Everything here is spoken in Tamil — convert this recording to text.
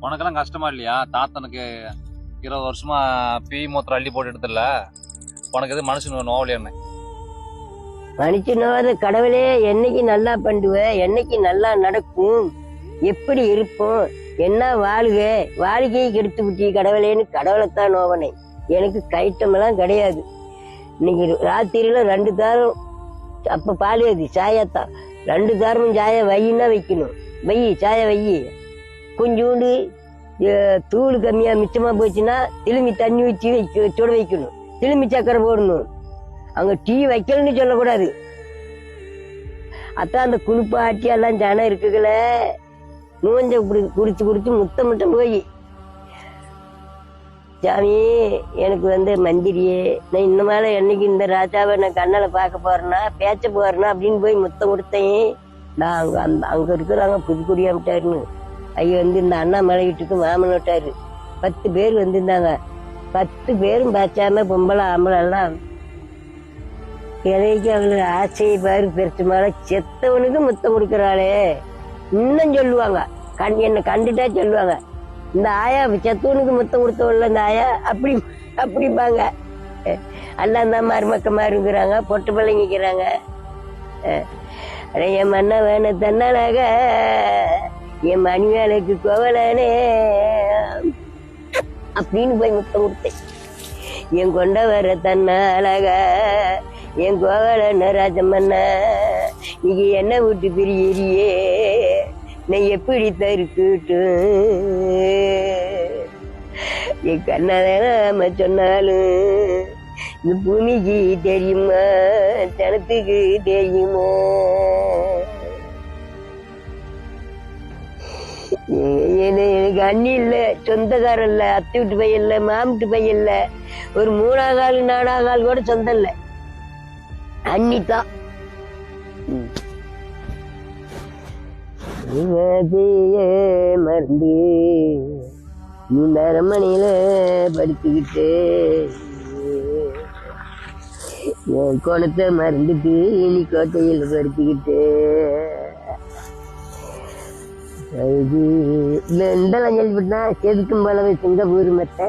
உனக்கெல்லாம் கஷ்டமா இல்லையா? தாத்தனுக்கு இருபது வருஷமா பீ மூத்திரம் அள்ளி போட்டு எடுத்துல உனக்கு எது மனுஷன் நோவலையான்னு மனுஷனோட கடவுளே என்னைக்கு நல்லா பண்ணுவ என்னைக்கு நல்லா நடக்கும் எப்படி இருப்போம் என்ன வாழ்க வாழ்க்கையை கெடுத்து விட்டி கடவுளேன்னு கடவுளைத்தான் நோவனே. எனக்கு கைட்டமெல்லாம் கிடையாது. இன்னைக்கு ராத்திரியில ரெண்டு தாரம் அப்ப பாலியாது சாயாத்தான். ரெண்டு தாரமும் சாய வையின்னா வைக்கணும். வை சாய வை கொஞ்சோண்டு தூள் கம்மியா மிச்சமா போச்சுன்னா திரும்பி தண்ணி வச்சு வைக்க சுட வைக்கணும். திரும்பி சக்கரை போடணும். அங்க டீ வைக்கலன்னு சொல்லக்கூடாது. அதான் அந்த குளிப்பாட்டி எல்லாம் ஜனம் இருக்குல்ல மூஞ்ச குடி- குடிச்சு குடிச்சு முத்தம் முட்டம் போய். சாமி எனக்கு வந்து மந்திரியே நான் இந்த இன்னும் என்னைக்கு இந்த ராஜாவை நான் கண்ணால பார்க்க போறேன்னா பேச்ச போறேன்னா அப்படின்னு போய் முத்தம் கொடுத்தேன். நான் அங்க அந்த அங்க இருக்கிறாங்க புதுக்குடியா விட்டாருன்னு ஐயோ வந்து இந்த அண்ணாமலை வீட்டுக்கு மாமன் விட்டாரு. பத்து பேர் வந்திருந்தாங்க. பத்து பேரும் பேச்சாம பொம்பளை ஆம்பளை எல்லாம். எனக்கு அவளுக்கு ஆசையை பாரு பெருசு மேலே செத்தவனுக்கு முத்தம் கொடுக்கறாளே. இன்னும் சொல்லுவாங்க. கண் என்னை கண்டுட்டா சொல்லுவாங்க. இந்த ஆயா செத்தவனுக்கு முத்தம் கொடுத்தவன்ல இந்த ஆயா. அப்படி அப்படிப்பாங்க எல்லாம் தான் மருமக்கமா மாறுங்கிறாங்க பொட்டு பிள்ளைங்கிறாங்க என் மன்ன வேணு தன்னழக என் மணிவேலைக்கு கோவலனே அப்படின்னு போய் முத்தம் கொடுத்தேன். என் கொண்ட வர தன்னாலக என் கோவலன ராஜமன்ன நீங்க என்ன விட்டு பிரியறியே? நான் எப்படி தருக்கிட்டு என் கண்ணால சொன்னாலும் இந்த பூமிக்கு தெரியுமா? ஜனத்துக்கு தெரியுமா? எனக்கு அண்ணி இல்ல சொந்தக்காரன் இல்ல அத்தை வீட்டு பையன் இல்ல மாமிட்டு பையன் இல்ல. ஒரு மூணாகால் நாடாகால் கூட சொந்தம் இல்ல. அண்ணி தான் மருந்து நீ அரண்மனையில படுத்துக்கிட்டு என் குணத்தை மறந்துட்டு இனி கோட்டையில் படுத்துக்கிட்டு இது இந்த இண்டெல்லாம் சொல்லிவிட்டா செதுக்கும் போலவே சிங்கப்பூர் மெத்தை